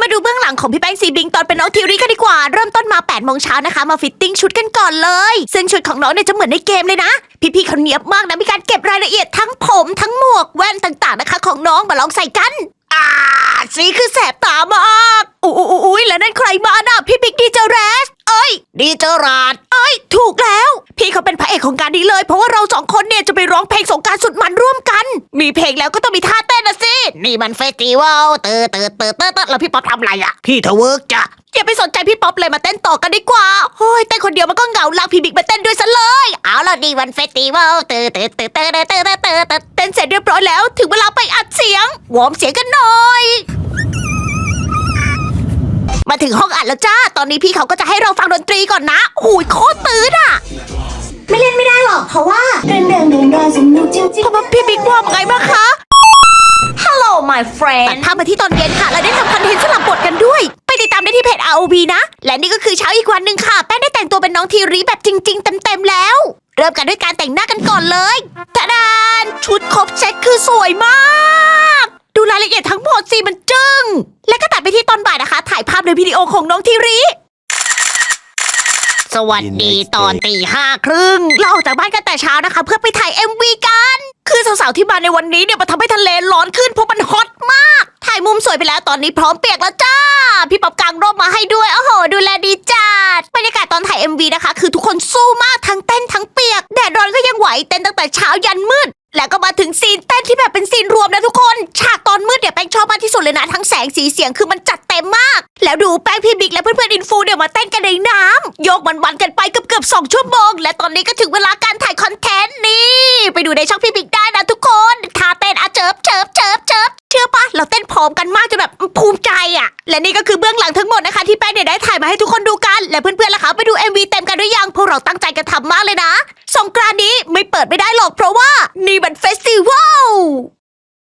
มาดูเบื้องหลังของพี่แป้งซีบิงตอนเป็นน้องทิวรี่กันดีกว่า เริ่มต้นมา8โมงเช้านะคะ มาฟิตติ้งชุดกันก่อนเลย ซึ่งชุดของน้องเนี่ยจะเหมือนในเกมเลยนะ พี่ๆเขาเนียบมากนะ มีการเก็บรายละเอียดทั้งผมทั้งหมวกแว่นต่างๆนะคะ ของน้องมาลองใส่กันอ่าสีคือแสบตามากอุ๊ยอุ๊ยแล้วนั่นใครมาน่ะพี่บิ๊กดีเจอแรสเอ้ยดีเจอราดเอ้ย ถูกแล้ว พี่เขาเป็นพระเอกของการนี้เลย เพราะว่าเราสองคนเนี่ยจะไปร้องเพลงสงกรารสุดมันร่วมกัน มีเพลงแล้วก็ต้องมีท่าเต้นนะสิ นี่มันเฟสติวัลเตอเตอเตอเตอเตอแล้วพี่ป๊อปทำอะไรอะพี่เธอเวิร์กจ้ะอย่าไปสนใจพี่ป๊อปเลยมาเต้นต่อกันดีกว่าโอ้ยเต้นคนเดียวมันก็เหงาลากพี่บิ๊กมาเต้นด้วยซะเลย เอาล่ะนี่วันเฟสติวัลเตอเตอเตอเตอเตอเตอเตอเตอเตอเต้นเสร็จเรียบร้อยแล้วถึงเวลาไปอัดเสียงวอร์มเสียงกันหน่อย มาถึงห้องอัดแล้วจ้า ตอนนี้พี่เขาก็จะให้เราฟังดนตรีก่อนนะโอ้ยโคตรตื่นอะ ไม่เล่นไม่ได้หรอกเพราะว่าเดินเดินเดินเดินสนุกจริงเพราะว่าพี่บิ๊กว่าไงบ้างคะๆ Hello my ตัด friend ภาพมาที่ตอนเย็นค่ะ และได้ทำคอนเทนต์สลับบทกันด้วย ไปติดตามได้ที่เพจ ROV นะ และนี่ก็คือเช้าอีกวันหนึ่งค่ะ แป้งได้แต่งตัวเป็นน้องทีรีแบบจริง ๆ เต็มๆแล้ว เริ่มกันด้วยการแต่งหน้ากันก่อนเลยทะดานชุดครบเซ็ตคือสวยมาก ดูรายละเอียดทั้งหมดสิมันจึ้งและก็ตัดไปที่ตอนบ่ายนะคะ ถ่ายภาพในวิดีโอของน้องทีรี สวัสดีตอนตีห้าครึ่งเราออกจากบ้านกันแต่เช้านะคะ เพื่อไปถ่าย MV กัน คือสาวๆที่มาในวันนี้เนี่ยมันทำให้ทะเลร้อนขึ้นเพราะมันฮอตมาก ถ่ายมุมสวยไปแล้วตอนนี้พร้อมเปียกแล้วจ้า พี่ป๊อบกางร่มมาให้ด้วยโอ้โห ดูแลดีจัดบรรยากาศตอนถ่าย MV นะคะ คือทุกคนสู้มากทั้งเต้นทั้งเปียก แดดร้อนก็ยังไหวเต้นตั้งแต่เช้ายันมืด แล้วก็มาถึงซีนเต้นที่แบบเป็นซีนรวมนะทุกคน ฉากตอนมืดเนี่ยแป้งชอบมากที่สุดเลยนะ ทั้งแสงสีเสียงคือมันจัดเต็มมาก แล้วดูแป้งพี่บิ๊กและเพื่อนๆอินฟูเนี่ยมาเต้นกันในน้ำโยกมันๆกันไปเกือบๆสองชั่วโมง และตอนนี้ก็ถึงเวลาการถ่ายคอนเทนต์นี่ ไปดูในช่องพี่บิ๊กได้นะทุกคนท่าเต้นอะเจิบเจิบเจิบเจิบเชื่อปะเราเต้นพร้อมกันมากจนแบบภูมิใจอะและนี่ก็คือเบื้องหลังทั้งหมดนะคะที่แป้งเนี่ยได้ถ่ายมาให้ทุกคนดูกันและเพื่อนๆล่ะคะไปดู MV เต็มกันหรือยังพวกเราตั้งใจกันทำมากเลยนะ สงกรานต์นี้ไม่เปิดไม่ได้ นี่มันเฟ